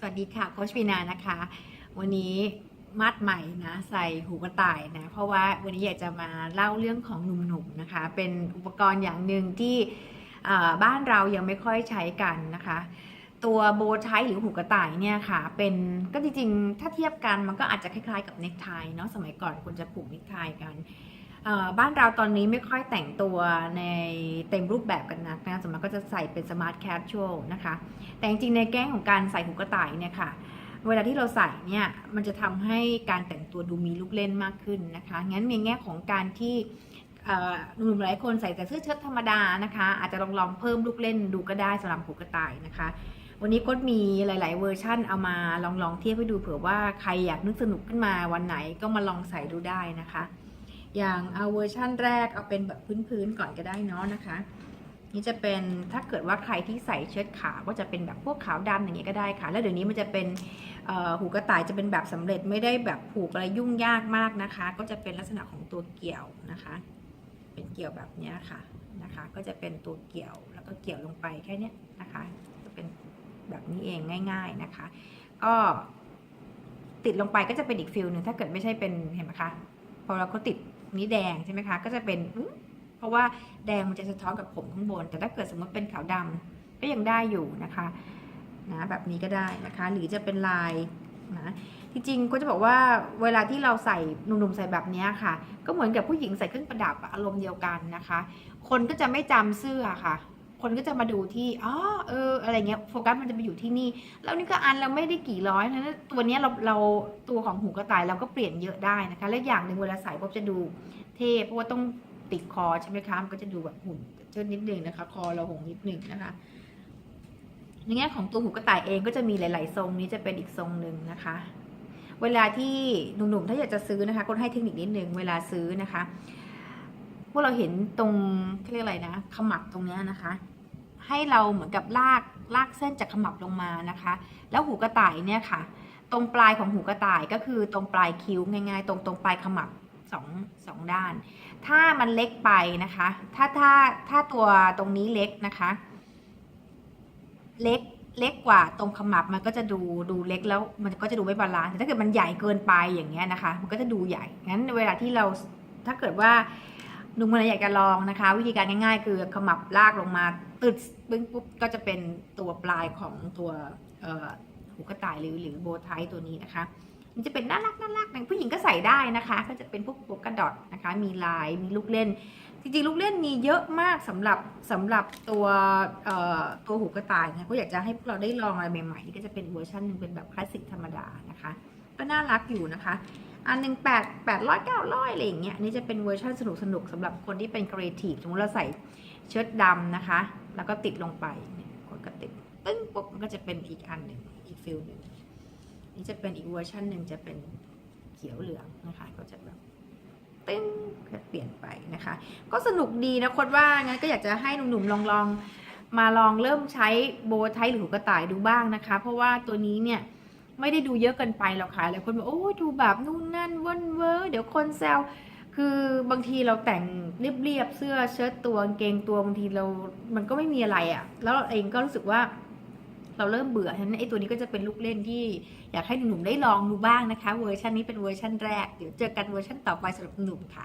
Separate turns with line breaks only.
สวัสดีค่ะโคชปีนานะคะ วันนี้มัดใหม่นะใส่หูกระต่ายนะ เพราะว่าวันนี้อยากจะมาเล่าเรื่องของหนุ่มๆนะคะ เป็นอุปกรณ์อย่างหนึ่งที่บ้านเรายังไม่ค่อยใช้กันนะคะ ตัวโบไทหรือหูกระต่ายเนี่ยค่ะ เป็นก็จริงๆ ถ้าเทียบกันมันก็อาจจะคล้ายๆกับเนคไทเนาะสมัยก่อนคนจะผูกเนคไทกัน บ้านเราตอนนี้ไม่ค่อยแต่งตัวในเต็มรูปแบบกันนักนะสมมติก็จะใส่เป็นสมาร์ทแคชชวลนะคะ แต่จริงๆในแก้ของการใส่หูกระต่ายเนี่ยค่ะ เวลาที่เราใส่เนี่ย มันจะทำให้การแต่งตัวดูมีลูกเล่นมากขึ้นนะคะ งั้นในแง่ของการที่หนุ่มหลายคนใส่แต่เสื้อเชิ้ตธรรมดานะคะ อาจจะลองลองเพิ่มลูกเล่นดูก็ได้สำหรับหูกระต่ายนะคะ วันนี้ก็มีหลาย ๆ เวอร์ชั่นเอามาลองลองเทียบให้ดูเผื่อว่าใครอยากนึกสนุกขึ้นมาวันไหนก็มาลองใส่ดูได้นะคะ อย่างเอาเวอร์ชั่นแรกเอาเป็นแบบพื้นๆก่อนก็ได้เนาะนะคะ นี่จะเป็นถ้าเกิดว่าใครที่ใส่เชิ้ตขาวก็จะเป็นแบบพวกขาวดำอย่างเงี้ยก็ได้ค่ะ แล้วเดี๋ยวนี้มันจะเป็นหูกระต่ายจะเป็นแบบสำเร็จไม่ได้แบบผูกอะไรยุ่งยากมากนะคะ ก็จะเป็นลักษณะของตัวเกี่ยวนะคะ เป็นเกี่ยวแบบเนี้ยค่ะนะคะ ก็จะเป็นตัวเกี่ยวแล้วก็เกี่ยวลงไปแค่เนี้ยนะคะ จะเป็นแบบนี้เองง่าย ๆนะคะ ก็ติดลงไปก็จะเป็นอีกฟิลหนึ่งถ้าเกิดไม่ใช่เป็นเห็นไหมคะพอเราก็ติด นี้แดงใช่ไหมคะ ก็จะเป็นเพราะว่าแดงมันจะสะท้อนกับผมข้างบน แต่ถ้าเกิดสมมติเป็นขาวดำก็ยังได้อยู่นะคะนะแบบนี้ก็ได้นะคะ หรือจะเป็นลายนะที่จริงก็จะบอกว่าเวลาที่เราใส่หนุ่มๆใส่แบบนี้ค่ะ ก็เหมือนกับผู้หญิงใส่เครื่องประดับอะอารมณ์เดียวกันนะคะ คนก็จะไม่จำเสื้อค่ะ คนก็จะมาดูที่อ๋อเออ อะไรเงี้ยโฟกัสมันจะไปอยู่ที่นี่ แล้วนี่ก็อันเราไม่ได้กี่ร้อยนะตัวนี้เราเราตัวของหูกระต่ายเราก็เปลี่ยนเยอะได้นะคะ และอย่างหนึ่งเวลาใส่ปุ๊บจะดูเท่เพราะว่าต้องติดคอใช่ไหมคะมันก็จะดูแบบหุ่นเชิดนิดนึงนะคะ คอเราหงนิดนึงนะคะในแง่ของตัวหูกระต่ายเองก็จะมีหลาย ๆ ทรงนี้จะเป็นอีกทรงหนึ่งนะคะ เวลาที่หนุ่มๆถ้าอยากจะซื้อนะคะก็ให้เทคนิคนิดนึงเวลาซื้อนะคะ วกเราเห็นตรงเขาเรียกอะไรนะ ขมับตรงเนี้ยนะคะ ให้เราเหมือนกับลากลากเส้นจากขมับลงมานะคะ แล้วหูกระต่ายเนี่ยค่ะ ตรงปลายของหูกระต่ายก็คือตรงปลายคิ้วง่าย ๆ ตรงตรงปลายขมับสองสองด้าน ถ้ามันเล็กไปนะคะ ถ้าถ้าถ้าตัวตรงนี้เล็กนะคะ เล็กเล็กกว่าตรงขมับมันก็จะดูดูเล็กแล้วมันก็จะดูไม่บาลานซ์แต่ถ้าเกิดมันใหญ่เกินไปอย่างเงี้ยนะคะ มันก็จะดูใหญ่งั้นเวลาที่เราถ้าเกิดว่า หนุ่มคนไหนอยากจะลองนะคะ วิธีการง่ายๆ คือขมับลากลงมาตึดปึ้งปุ๊บก็จะเป็นตัวปลายของตัวหูกระต่ายหรือหรือโบว์ไทตัวนี้นะคะ มันจะเป็นน่ารักน่ารักผู้หญิงก็ใส่ได้นะคะ ก็จะเป็นพวกโปกกระดอทนะคะ มีลายมีลูกเล่น จริงๆ ลูกเล่นมีเยอะมากสำหรับสำหรับตัวตัวหูกระต่ายนะก็อยากจะให้พวกเราได้ลองอะไรใหม่ๆนี่ก็จะเป็นเวอร์ชันหนึ่งเป็นแบบคลาสสิกธรรมดานะคะ ก็น่ารักอยู่นะคะ อันหนึ่งแปดแปดร้อยเก้าร้อยอะไรอย่างเงี้ยนี่จะเป็นเวอร์ชันสนุกสนุกๆสำหรับคนที่เป็นครีเอทีฟสมมติเราใส่เชิ้ตดำนะคะ แล้วก็ติดลงไปเนี่ยคนก็ติดตึ้งปุ๊บมันก็จะเป็นอีกอันหนึ่งอีกฟิลหนึ่งนี่จะเป็นอีกเวอร์ชันหนึ่งจะเป็นเขียวเหลืองนะคะก็จะแบบตึ้งเปลี่ยนไปนะคะ ก็สนุกดีนะคนว่างั้นก็อยากจะให้หนุ่มๆลองลองมาลองเริ่มใช้โบไทหรือหูกระต่ายดูบ้างนะคะ เพราะว่าตัวนี้เนี่ย ไม่ได้ดูเยอะเกินไปหรอกค่ะหลายคนบอกโอ้ดูแบบนู่นนั่นเวันเวอร์เดี๋ยวคนแซวคือบางทีเราแต่งเรียบๆเสื้อเชิ้ตตัวกางเกงตัวบางทีเรา มันก็ไม่มีอะไรอะ่ะ แล้วเราเองก็รู้สึกว่าเราเริ่มเบื่อฉะนั้นไอ้ตัวนี้ก็จะเป็นลูกเล่นที่อยากให้หนุ่มๆได้ลองดูบ้างนะคะ เวอร์ชันนี้เป็นเวอร์ชันแรก เดี๋ยวเจอกันเวอร์ชันต่อไปสำหรับหนุ่มค่ะ